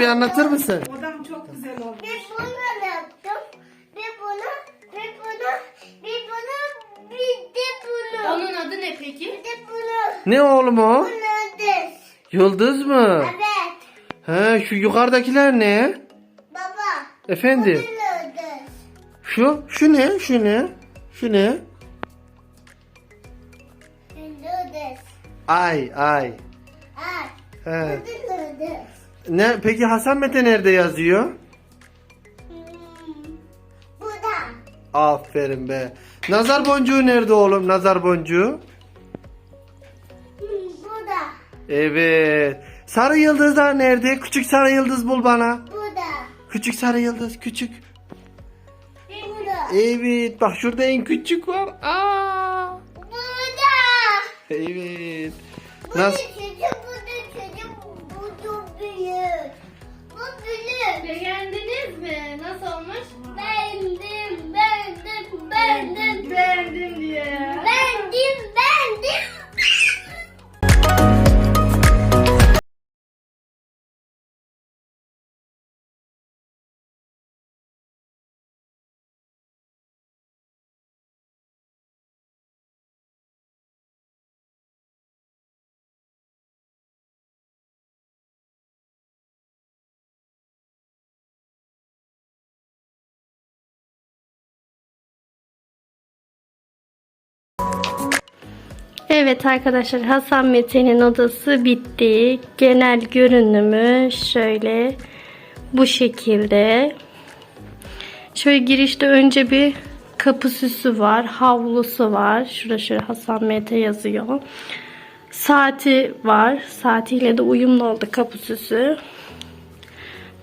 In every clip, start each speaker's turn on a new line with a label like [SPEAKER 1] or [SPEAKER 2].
[SPEAKER 1] Bir anlatır mısın?
[SPEAKER 2] Odam çok güzel oldu.
[SPEAKER 3] Bir bunu yaptım. Bir bunu, bir bunu, bir bunu, bir de bunu.
[SPEAKER 4] Onun adı ne peki?
[SPEAKER 3] Bir de bunu.
[SPEAKER 1] Ne oğlum o?
[SPEAKER 3] Bunu ödüz.
[SPEAKER 1] Yıldız mı?
[SPEAKER 3] Evet.
[SPEAKER 1] He şu yukarıdakiler ne?
[SPEAKER 3] Baba.
[SPEAKER 1] Efendim?
[SPEAKER 3] Bunu ödüz.
[SPEAKER 1] Şu şu ne? Şu ne? Şu ne?
[SPEAKER 3] Ödüz.
[SPEAKER 1] Ay ay.
[SPEAKER 3] Ay.
[SPEAKER 1] He.
[SPEAKER 3] Bunu ödüz.
[SPEAKER 1] Ne peki Hasan Mete nerede yazıyor?
[SPEAKER 3] Hmm. Bu da.
[SPEAKER 1] Aferin be. Nazar boncuğu nerede oğlum? Nazar boncuğu.
[SPEAKER 3] Hmm, Bu da.
[SPEAKER 1] Evet. Sarı yıldızlar nerede? Küçük sarı yıldız bul bana.
[SPEAKER 3] Bu da.
[SPEAKER 1] Küçük sarı yıldız küçük.
[SPEAKER 3] Bu da.
[SPEAKER 1] Evet bak şurada en küçük var. Aa.
[SPEAKER 3] Bu da.
[SPEAKER 1] Evet.
[SPEAKER 3] Bu da
[SPEAKER 1] Nasıl?
[SPEAKER 5] Evet arkadaşlar Hasan Mete'nin odası bitti. Genel görünümü şöyle bu şekilde. Şöyle girişte önce bir kapı süsü var. Havlusu var. Şurada şöyle Hasan Mete yazıyor. Saati var. Saatiyle de uyumlu oldu kapı süsü.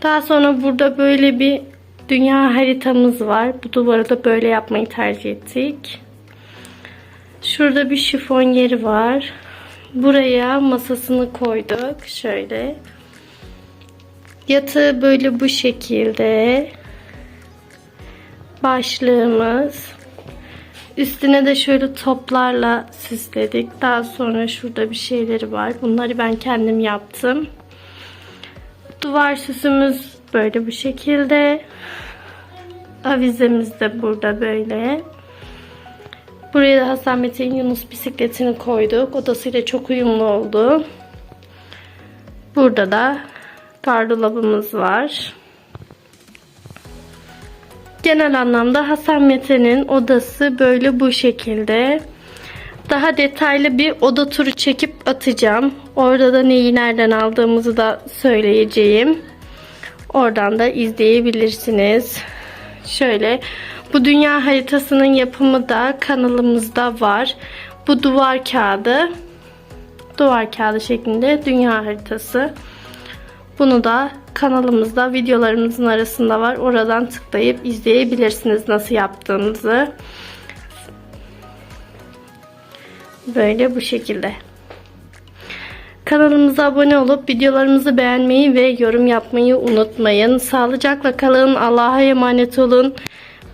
[SPEAKER 5] Daha sonra burada böyle bir dünya haritamız var. Bu duvarı da böyle yapmayı tercih ettik. Şurada bir şifon yeri var. Buraya masasını koyduk. Şöyle. Yatağı böyle bu şekilde. Başlığımız. Üstüne de şöyle toplarla süsledik. Daha sonra şurada bir şeyleri var. Bunları ben kendim yaptım. Duvar süsümüz böyle bu şekilde. Avizemiz de burada böyle. Buraya da Hasan Mete'nin Yunus bisikletini koyduk. Odasıyla çok uyumlu oldu. Burada da gardırobumuz var. Genel anlamda Hasan Mete'nin odası böyle bu şekilde. Daha detaylı bir oda turu çekip atacağım. Orada da neyi nereden aldığımızı da söyleyeceğim. Oradan da izleyebilirsiniz. Şöyle bu dünya haritasının yapımı da kanalımızda var. Bu duvar kağıdı. Duvar kağıdı şeklinde dünya haritası. Bunu da kanalımızda videolarımızın arasında var. Oradan tıklayıp izleyebilirsiniz nasıl yaptığımızı. Böyle bu şekilde. Kanalımıza abone olup videolarımızı beğenmeyi ve yorum yapmayı unutmayın. Sağlıcakla kalın. Allah'a emanet olun.